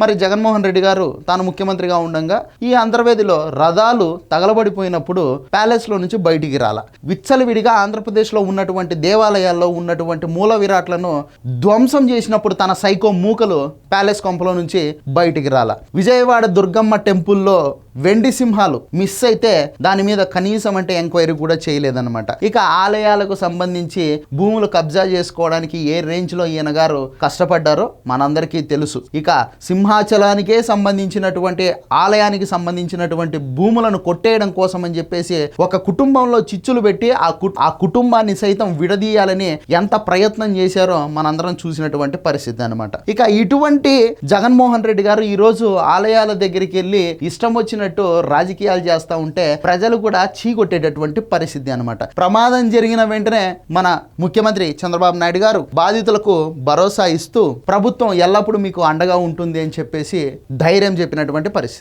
మరి జగన్మోహన్ రెడ్డి గారు తాను ముఖ్యమంత్రిగా ఉండగా ఈ అంతర్వేదిలో రథాలు తగలబడిపోయినప్పుడు ప్యాలెస్లో నుంచి బయటికి రాల. విచ్చలవిడిగా ఆంధ్రప్రదేశ్లో ఉన్నటువంటి దేవాలయాల్లో ఉన్నటువంటి మూల విరాట్లను ధ్వంసం చేసినప్పుడు తన సైకో మూకలు ప్యాలెస్ కొంపలో నుంచి బయటికి రాల. విజయవాడ దుర్గమ్మ టెంపుల్లో వెండి సింహాలు మిస్ అయితే దాని మీద కనీసం అంటే ఎంక్వైరీ కూడా చేయలేదన్నమాట. ఇక ఆలయాలకు సంబంధించి భూములు కబ్జా చేసుకోవడానికి ఏ రేంజ్లో ఈయన గారు కష్టపడ్డారో మనందరికీ తెలుసు. ఇక సింహాచలానికే సంబంధించినటువంటి ఆలయానికి సంబంధించినటువంటి భూములను కొట్టేయడం కోసం అని చెప్పేసి ఒక కుటుంబంలో చిచ్చులు పెట్టి ఆ ఆ కుటుంబాన్ని సైతం విడదీయాలని ఎంత ప్రయత్నం చేశారో మనందరం చూసినటువంటి పరిస్థితి అనమాట ఇక ఇటువంటి జగన్మోహన్ రెడ్డి గారు ఈ రోజు ఆలయాల దగ్గరికి వెళ్ళి ఇష్టం వచ్చిన వచ్చినట్టు రాజకీయాలు చేస్తూ ఉంటే ప్రజలు కూడా చీకొట్టేటటువంటి పరిస్థితి అనమాట ప్రమాదం జరిగిన వెంటనే మన ముఖ్యమంత్రి చంద్రబాబు నాయుడు గారు బాధితులకు భరోసా ఇస్తూ ప్రభుత్వం ఎల్లప్పుడూ మీకు అండగా ఉంటుంది అని చెప్పేసి ధైర్యం చెప్పినటువంటి పరిస్థితి.